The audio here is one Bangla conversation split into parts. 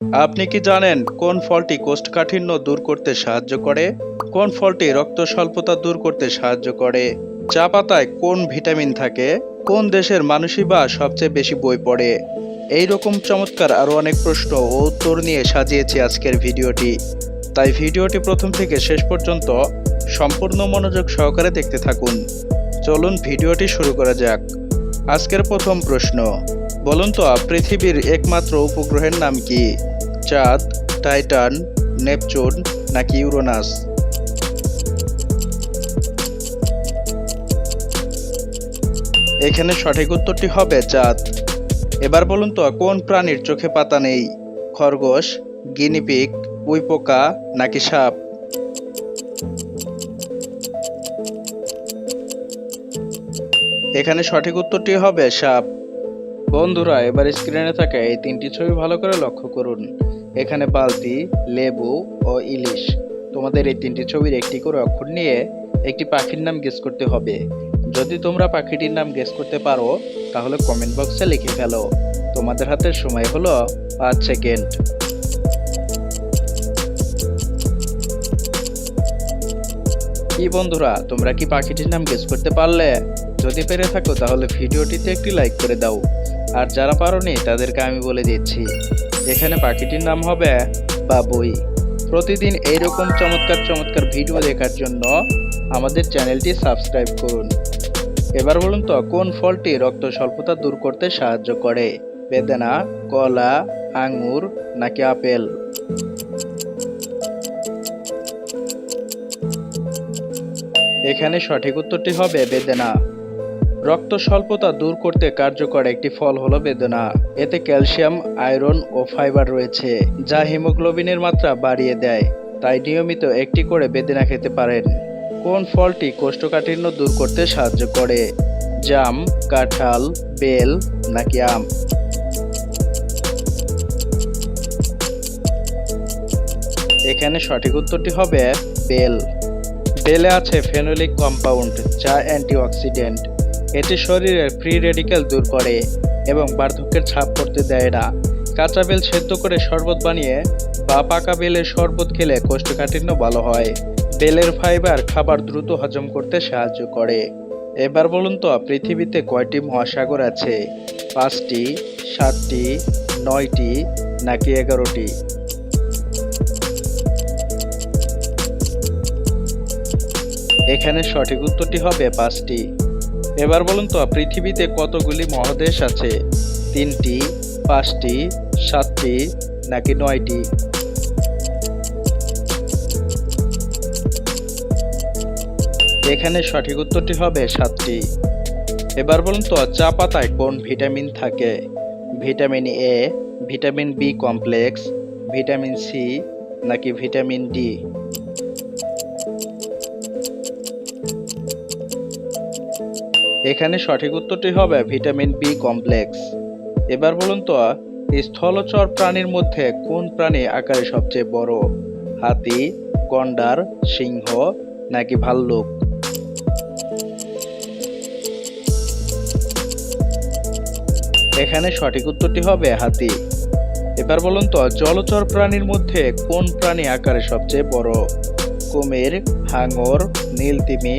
আপনি কি জানেন কোন ফলটি কোষ্ঠকাঠিন্য দূর করতে সাহায্য করে? কোন ফলটি রক্ত স্বল্পতা দূর করতে সাহায্য করে? চা পাতায় কোন ভিটামিন থাকে? কোন দেশের মানুষই বা সবচেয়ে বেশি বই পড়ে? এই রকম চমৎকার আরও অনেক প্রশ্ন ও উত্তর নিয়ে সাজিয়েছি আজকের ভিডিওটি। তাই ভিডিওটি প্রথম থেকে শেষ পর্যন্ত সম্পূর্ণ মনোযোগ সহকারে দেখতে থাকুন। চলুন ভিডিওটি শুরু করা যাক। আজকের প্রথম প্রশ্ন বলুন তো পৃথিবীর একমাত্র উপগ্রহের নাম কি? চাঁদ, টাইটান, নেপচুন নাকি ইউরোনাস? এখানে সঠিক উত্তরটি হবে চাঁদ। এবার বলুন তো, কোন প্রাণীর চোখে পাতা নেই? খরগোশ গিনিপিগ উইপোকা নাকি সাপ? এখানে সঠিক উত্তরটি হবে সাপ। বন্ধুরা, এবার স্ক্রিনে থাকা এই তিনটি ছবি ভালো করে লক্ষ্য করুন। এখানে বালতি, লেবু ও ইলিশ। তোমাদের এই তিনটি ছবির একটি করে অক্ষর নিয়ে একটি পাখির নাম গেস করতে হবে। যদি তোমরা পাখিটির নাম গেস করতে পারো, তাহলে কমেন্ট বক্সে লিখে ফেলো। তোমাদের হাতে সময় হলো পাঁচ সেকেন্ড কি বন্ধুরা, তোমরা কি পাখিটির নাম গেস করতে পারলে? যদি পেরে থাকো, তাহলে ভিডিওটিতে একটি লাইক করে দাও। আর যারা পারোনি, তাদেরকে আমি বলে দিচ্ছি, এখানে পাখিটির নাম হবে বাবুই। প্রতিদিন এইরকম চমৎকার চমৎকার ভিডিও দেখার জন্য আমাদের চ্যানেলটি সাবস্ক্রাইব করুন। এবার বলুন তো, কোন ফলটি রক্ত স্বল্পতা দূর করতে সাহায্য করে? বেদানা, কলা, আঙুর, নাকি আপেল? এখানে সঠিক উত্তরটি হবে বেদানা। রক্ত স্বল্পতা দূর করতে কার্যকর একটি ফল হলো বেদনা। এতে ক্যালসিয়াম, আয়রন ও ফাইবার রয়েছে, যা হিমোগ্লোবিনের মাত্রা বাড়িয়ে দেয়। তাই নিয়মিত একটি করে বেদনা খেতে পারেন। কোন ফলটি কোষ্ঠকাঠিন্য দূর করতে সাহায্য করে? জাম, কাঁঠাল, বেল নাকি আম? এখানে সঠিক উত্তরটি হবে বেল। বেলে আছে ফেনোলিক কম্পাউন্ড, যা অ্যান্টিঅক্সিডেন্ট। এটি শরীরের ফ্রি রেডিক্যাল দূর করে এবং বার্ধক্যের ছাপ করতে দেয় না। কাঁচা বেল সেদ্ধ করে শরবত বানিয়ে বা পাকা বেলের শরবত খেলে কোষ্ঠকাঠিন্য ভালো হয়। বেলের ফাইবার খাবার দ্রুত হজম করতে সাহায্য করে। এবার বলুন তো, পৃথিবীতে কয়টি মহাসাগর আছে? পাঁচটি, সাতটি, নয়টি, নাকি এগারোটি? এখানে সঠিক উত্তরটি হবে পাঁচটি। এবার বলুন তো, পৃথিবীতে কতগুলি মহাদেশ আছে? তিনটি, পাঁচটি, সাতটি, নাকি নয়টি? এখানে সঠিক উত্তরটি হবে সাতটি। এবার বলুন তো, চা পাতায় কোন ভিটামিন থাকে? Vitamin A, vitamin B complex, vitamin C, নাকি ভিটামিন ডি? এখানে সঠিক উত্তরটি হবে ভিটামিন বি কমপ্লেক্স। এবার বলুন তো, স্থলচর প্রাণীর মধ্যে কোন প্রাণী আকারে সবচেয়ে বড়? হাতি, গন্ডার, সিংহ নাকি ভাল্লুক? এখানে সঠিক উত্তরটি হবে হাতি। এবার বলুন তো, জলচর প্রাণীর মধ্যে কোন প্রাণী আকারে সবচেয়ে বড়? কুমির, হাঙর, নীলতিমি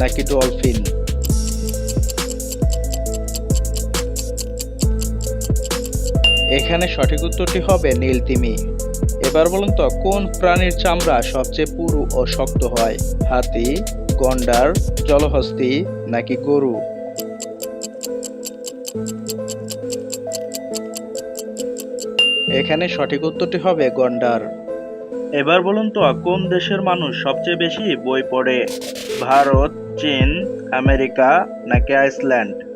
নাকি ডলফিন? এখানে সঠিক উত্তরটি হবে নীলতিমি এবার বলুন তো, কোন প্রাণীর চামড়া সবচেয়ে পুরু ও শক্ত হয়? হাতি, গন্ডার, জলহস্তি নাকি গরু? এখানে সঠিক উত্তরটি হবে গন্ডার। এবার বলুন তো, কোন দেশের মানুষ সবচেয়ে বেশি বই পড়ে? ভারত, চীন, আমেরিকা নাকি আইসল্যান্ড?